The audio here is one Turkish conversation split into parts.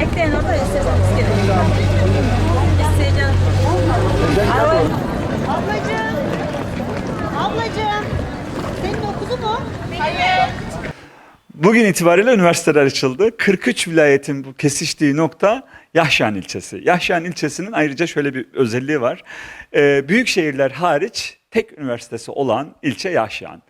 Ekleyin orada gelin. İsteyeceğim. Ablacığım. Ablacığım. Senin okudu mu? Hayır. Bugün itibariyle üniversiteler açıldı. 43 vilayetin bu kesiştiği nokta Yahşan ilçesi. Yahşan ilçesinin ayrıca şöyle bir özelliği var. Ee, büyük şehirler hariç tek üniversitesi olan ilçe Yahşan.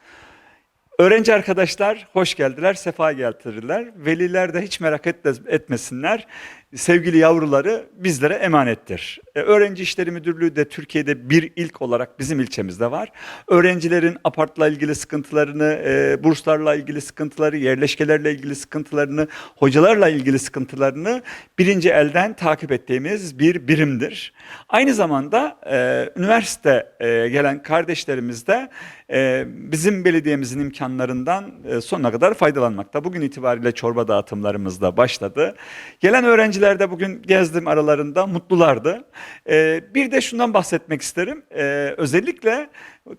Öğrenci arkadaşlar hoş geldiler, sefa getirdiler. Veliler de hiç merak etme- etmesinler. Sevgili yavruları bizlere emanettir. Ee, Öğrenci İşleri Müdürlüğü de Türkiye'de bir ilk olarak bizim ilçemizde var. Öğrencilerin apartla ilgili sıkıntılarını, e, burslarla ilgili sıkıntıları, yerleşkelerle ilgili sıkıntılarını, hocalarla ilgili sıkıntılarını birinci elden takip ettiğimiz bir birimdir. Aynı zamanda e, üniversite e, gelen kardeşlerimiz de e, bizim belediyemizin imkanlarından e, sonuna kadar faydalanmakta. Bugün itibariyle çorba dağıtımlarımız da başladı. Gelen öğrenciler de bugün gezdim aralarında mutlulardı. E, bir de şundan bahsetmek isterim. E, özellikle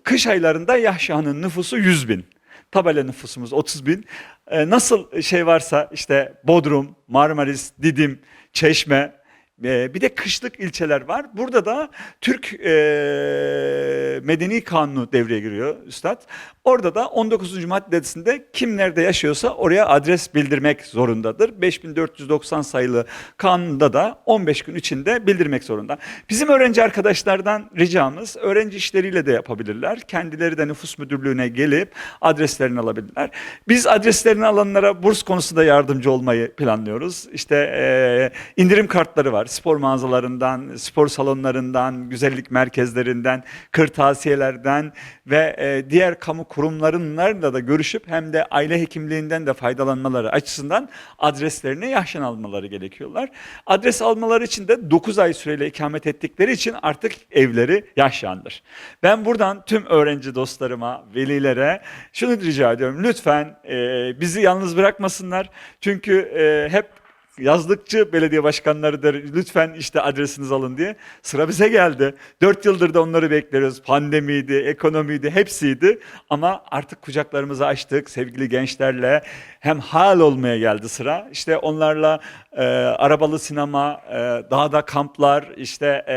kış aylarında Yahşa'nın nüfusu 100 bin. Tabela nüfusumuz 30 bin. Nasıl şey varsa işte Bodrum, Marmaris, Didim, Çeşme, bir de kışlık ilçeler var. Burada da Türk e, Medeni Kanunu devreye giriyor Üstad. Orada da 19. maddesinde kim nerede yaşıyorsa oraya adres bildirmek zorundadır. 5490 sayılı kanunda da 15 gün içinde bildirmek zorunda. Bizim öğrenci arkadaşlardan ricamız öğrenci işleriyle de yapabilirler. Kendileri de nüfus müdürlüğüne gelip adreslerini alabilirler. Biz adreslerini alanlara burs konusunda yardımcı olmayı planlıyoruz. İşte e, indirim kartları var. Spor mağazalarından, spor salonlarından, güzellik merkezlerinden, kırtasiyelerden ve e, diğer kamu kurumlarıyla da görüşüp hem de aile hekimliğinden de faydalanmaları açısından adreslerini yaşan almaları gerekiyorlar. Adres almaları için de 9 ay süreyle ikamet ettikleri için artık evleri yaşandır. Ben buradan tüm öğrenci dostlarıma, velilere şunu rica ediyorum. Lütfen e, bizi yalnız bırakmasınlar. Çünkü e, hep yazlıkçı belediye başkanları der lütfen işte adresinizi alın diye. Sıra bize geldi. Dört yıldır da onları bekliyoruz. Pandemiydi, ekonomiydi, hepsiydi. Ama artık kucaklarımızı açtık sevgili gençlerle. Hem hal olmaya geldi sıra. İşte onlarla e, arabalı sinema, e, dağda kamplar, işte e,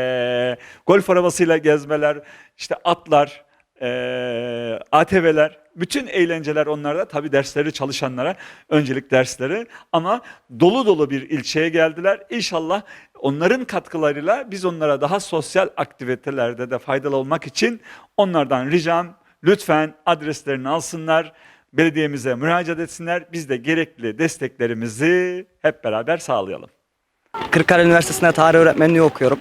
golf arabasıyla gezmeler, işte atlar, e, ATV'ler, bütün eğlenceler onlarda. Tabii dersleri çalışanlara öncelik dersleri ama dolu dolu bir ilçeye geldiler. İnşallah onların katkılarıyla biz onlara daha sosyal aktivitelerde de faydalı olmak için onlardan ricam lütfen adreslerini alsınlar. Belediyemize müracaat etsinler. Biz de gerekli desteklerimizi hep beraber sağlayalım. Kırıkkale Üniversitesi'nde tarih öğretmenliği okuyorum.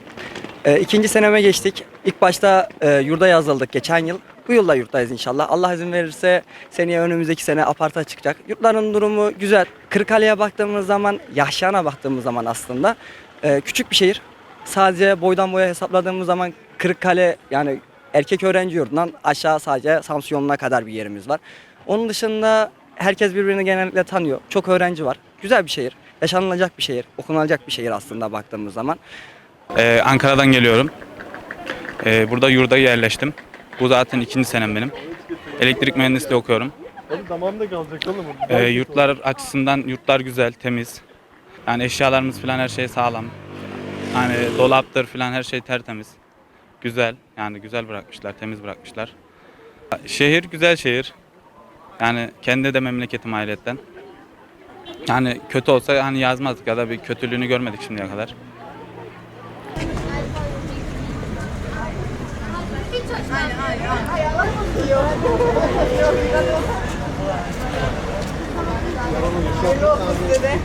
Ee, ikinci seneme geçtik. İlk başta e, yurda yazıldık geçen yıl. Bu yılda yurttayız inşallah. Allah izin verirse seneye önümüzdeki sene aparta çıkacak. Yurtların durumu güzel. Kırıkkale'ye baktığımız zaman, Yahşan'a baktığımız zaman aslında e, küçük bir şehir. Sadece boydan boya hesapladığımız zaman Kırıkkale yani erkek öğrenci yurdundan aşağı sadece Samsun yoluna kadar bir yerimiz var. Onun dışında herkes birbirini genellikle tanıyor. Çok öğrenci var. Güzel bir şehir. Yaşanılacak bir şehir. Okunulacak bir şehir aslında baktığımız zaman. Ee, Ankara'dan geliyorum. Ee, burada yurda yerleştim. Bu zaten ikinci senem benim. Elektrik mühendisliği okuyorum. Oğlum damağımda kalacak oğlum. Ee, yurtlar açısından yurtlar güzel, temiz. Yani eşyalarımız falan her şey sağlam. Yani dolaptır falan her şey tertemiz. Güzel. Yani güzel bırakmışlar, temiz bırakmışlar. Şehir güzel şehir. Yani kendi de memleketim ayrıyetten. Yani kötü olsa hani yazmazdık ya da bir kötülüğünü görmedik şimdiye kadar. Hayırlı olsun size de.